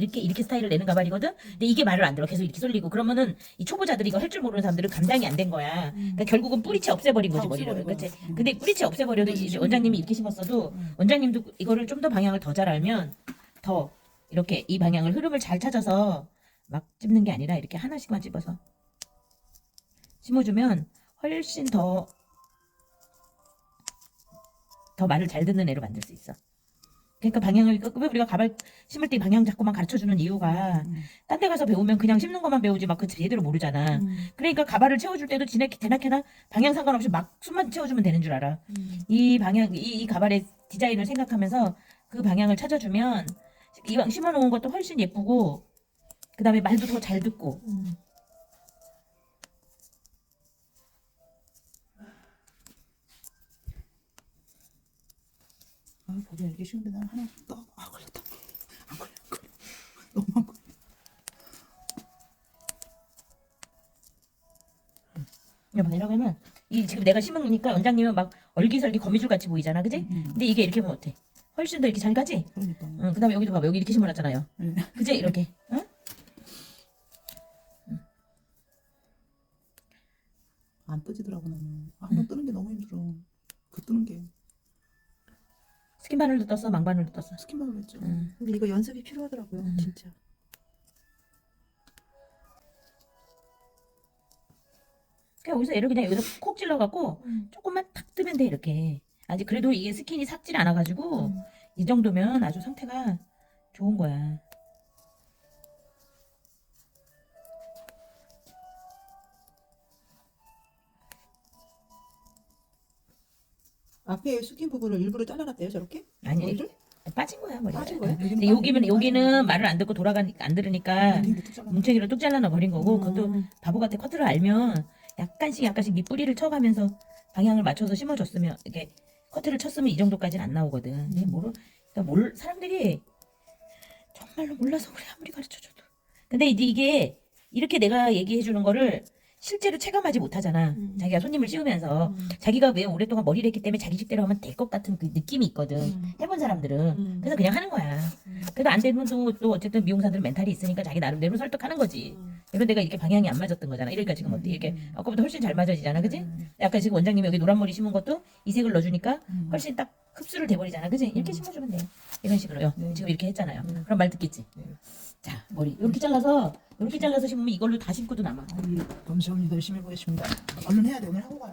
이렇게 이렇게 스타일을 내는 가발이거든. 근데 이게 말을 안 들어. 계속 이렇게 쏠리고 그러면은 이 초보자들이 이거 할 줄 모르는 사람들은 감당이 안 된 거야. 그러니까 결국은 뿌리채 없애버린 거지 다 머리를. 음. 근데 뿌리채 없애버려도 이제 원장님이 이렇게 심었어도 원장님도 이거를 좀 더 방향을 더 잘 알면 더 이렇게 이 방향을 흐름을 잘 찾아서 막 찝는 게 아니라 이렇게 하나씩만 집어서 심어주면 훨씬 더더 말을 잘 듣는 애로 만들 수 있어. 그러니까 방향을 왜 우리가 가발 심을 때 방향 자꾸만 가르쳐 주는 이유가 음. 딴데 가서 배우면 그냥 심는 것만 배우지 막 그 제대로 모르잖아. 음. 그러니까 가발을 채워줄 때도 지네 대나케나 방향 상관없이 막 숨만 채워주면 되는 줄 알아. 음. 이 방향 이, 이 가발의 디자인을 생각하면서 그 방향을 찾아주면 이왕 심어놓은 것도 훨씬 예쁘고 그 다음에 말도 더 잘 듣고 음. 아, 보기 알기 쉬운데 난 하나 더. 아, 걸렸다. 안 걸려, 안 걸려. 너무 안 걸려. 이거 뭐라고 하면 이 지금 내가 심으니까 원장님은 막 얼기설기 거미줄 같이 보이잖아, 그지? 음. 근데 이게 이렇게 보면 어때? 훨씬 더 이렇게 잘 가지? 그러니까. 응, 그다음에 여기도 봐봐, 여기 이렇게 심어놨잖아요. 네. 그지? 이렇게, 응? 안 뜨지더라고 나는. 아, 한번 뜨는 게 너무 힘들어. 그 뜨는 게 스킨 바늘도 떴어, 망 바늘도 떴어. 스킨바로 했죠. 응. 근데 이거 연습이 필요하더라고요, 음. 진짜. 그냥 여기서 얘를 그냥 여기서 콕 찔러갖고 음. 조금만 탁 뜨면 돼 이렇게. 아직 그래도 이게 스킨이 삭질 않아가지고 음. 이 정도면 아주 상태가 좋은 거야. 앞에 숙인 부분을 일부러 잘라놨대요, 저렇게? 아니 머리를? 빠진 거야 머리가. 빠진 거예요? 근데 여기는 여기는 말을 안 듣고 돌아가니까 안 들으니까 잘라놨- 뭉탱이로 뚝 잘라놔 버린 거고 음. 그것도 바보 같아 커트를 알면 약간씩 약간씩 밑뿌리를 쳐가면서 방향을 맞춰서 심어줬으면 이렇게 커트를 쳤으면 이 정도까지는 안 나오거든. 근데 모르 그러니까 몰 사람들이 정말로 몰라서 그래 아무리 가르쳐줘도. 근데 이제 이게 이렇게 내가 얘기해 주는 거를 실제로 체감하지 못하잖아. 음. 자기가 손님을 씌우면서 음. 자기가 왜 오랫동안 머리를 했기 때문에 자기 식대로 하면 될 것 같은 그 느낌이 있거든. 음. 해본 사람들은. 음. 그래서 그냥 하는 거야. 음. 그래도 안 되면 또, 또 어쨌든 미용사들 멘탈이 있으니까 자기 나름대로 설득하는 거지. 음. 이런 데가 이렇게 방향이 안 맞았던 거잖아. 이러니까 지금 어때? 이렇게 음. 아까보다 훨씬 잘 맞아지잖아. 그지? 음. 아까 지금 원장님이 여기 노란 머리 심은 것도 이 색을 넣어주니까 음. 훨씬 딱 흡수를 돼버리잖아. 그지? 이렇게 음. 심어주면 돼. 이런 식으로요. 네. 지금 이렇게 했잖아요. 네. 그럼 말 듣겠지? 네. 자, 머리. 이렇게 잘라서, 이렇게 잘라서 심으면 이걸로 다 심고도 남아. 우리 검수합니다. 열심히 해보겠습니다. 얼른 해야 돼. 오늘 하고 가요.